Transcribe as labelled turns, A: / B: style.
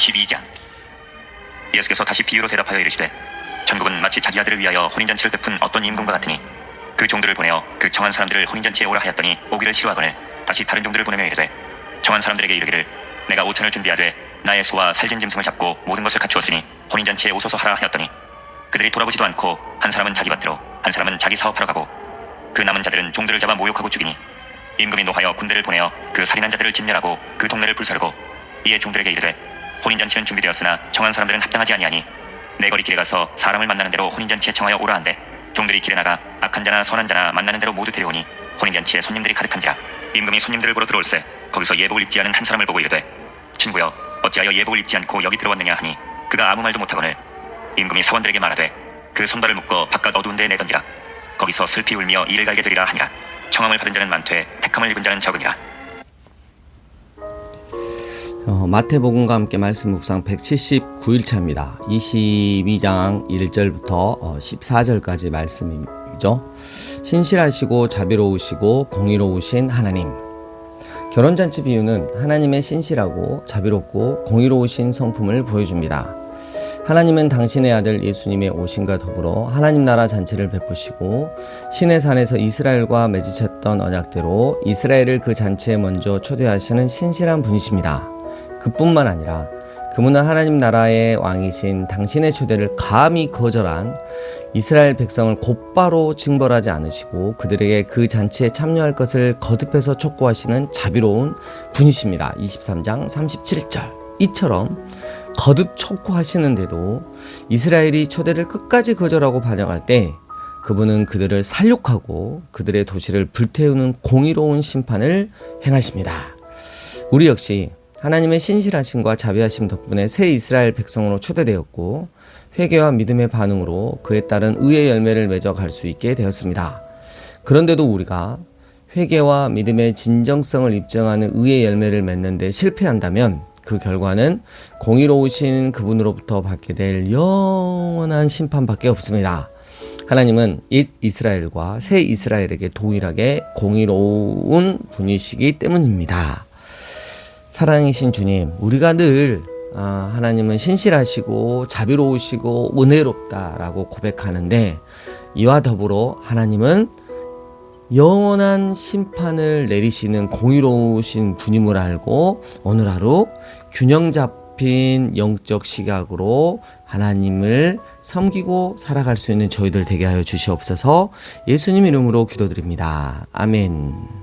A: 22장. 예수께서 다시 비유로 대답하여 이르시되 천국은 마치 자기 아들을 위하여 혼인잔치를 베푼 어떤 임금과 같으니 그 종들을 보내어 그 정한 사람들을 혼인잔치에 오라 하였더니 오기를 싫어하거늘 다시 다른 종들을 보내며 이르되 정한 사람들에게 이르기를 내가 오천을 준비하되 나의 소와 살진 짐승을 잡고 모든 것을 갖추었으니 혼인잔치에 오소서 하라 하였더니 그들이 돌아보지도 않고 한 사람은 자기 밭으로 한 사람은 자기 사업하러 가고 그 남은 자들은 종들을 잡아 모욕하고 죽이니 임금이 노하여 군대를 보내어 그 살인한 자들을 진멸하고 그 동네를 불사르고 이에 종들에게 이르되 혼인잔치는 준비되었으나 정한 사람들은 합당하지 아니하니 내 거리 길에 가서 사람을 만나는 대로 혼인잔치에 청하여 오라 한대. 종들이 길에 나가 악한 자나 선한 자나 만나는 대로 모두 데려오니 혼인잔치에 손님들이 가득한지라. 임금이 손님들을 보러 들어올세 거기서 예복을 입지 않은 한 사람을 보고 이르되 친구여 어찌하여 예복을 입지 않고 여기 들어왔느냐 하니 그가 아무 말도 못하거늘 임금이 사원들에게 말하되 그 손발을 묶어 바깥 어두운 데에 내던지라. 거기서 슬피 울며 이를 갈게 되리라 하니라. 청함을 받은 자는 많되 택함을 입은 자는 적으니라
B: 어, 마태복음과 함께 말씀 묵상 179일차입니다. 22장 1절부터 어, 14절까지 말씀이죠. 신실하시고 자비로우시고 공의로우신 하나님. 결혼잔치 비유는 하나님의 신실하고 자비롭고 공의로우신 성품을 보여줍니다. 하나님은 당신의 아들 예수님의 오심과 더불어 하나님 나라 잔치를 베푸시고 신의 산에서 이스라엘과 맺으셨던 언약대로 이스라엘을 그 잔치에 먼저 초대하시는 신실한 분이십니다. 그뿐만 아니라 그분은 하나님 나라의 왕이신 당신의 초대를 감히 거절한 이스라엘 백성을 곧바로 징벌하지 않으시고 그들에게 그 잔치에 참여할 것을 거듭해서 촉구하시는 자비로운 분이십니다. 23장 37절. 이처럼 거듭 촉구하시는데도 이스라엘이 초대를 끝까지 거절하고 반역할 때 그분은 그들을 살육하고 그들의 도시를 불태우는 공의로운 심판을 행하십니다. 우리 역시 하나님의 신실하심과 자비하심 덕분에 새 이스라엘 백성으로 초대되었고 회개와 믿음의 반응으로 그에 따른 의의 열매를 맺어 갈 수 있게 되었습니다. 그런데도 우리가 회개와 믿음의 진정성을 입증하는 의의 열매를 맺는데 실패한다면 그 결과는 공의로우신 그분으로부터 받게 될 영원한 심판밖에 없습니다. 하나님은 잇 이스라엘과 새 이스라엘에게 동일하게 공의로운 분이시기 때문입니다. 사랑이신 주님, 우리가 늘 아, 하나님은 신실하시고 자비로우시고 은혜롭다라고 고백하는데 이와 더불어 하나님은 영원한 심판을 내리시는 공의로우신 분임을 알고 오늘 하루 균형 잡힌 영적 시각으로 하나님을 섬기고 살아갈 수 있는 저희들 되게 하여 주시옵소서 예수님 이름으로 기도드립니다. 아멘.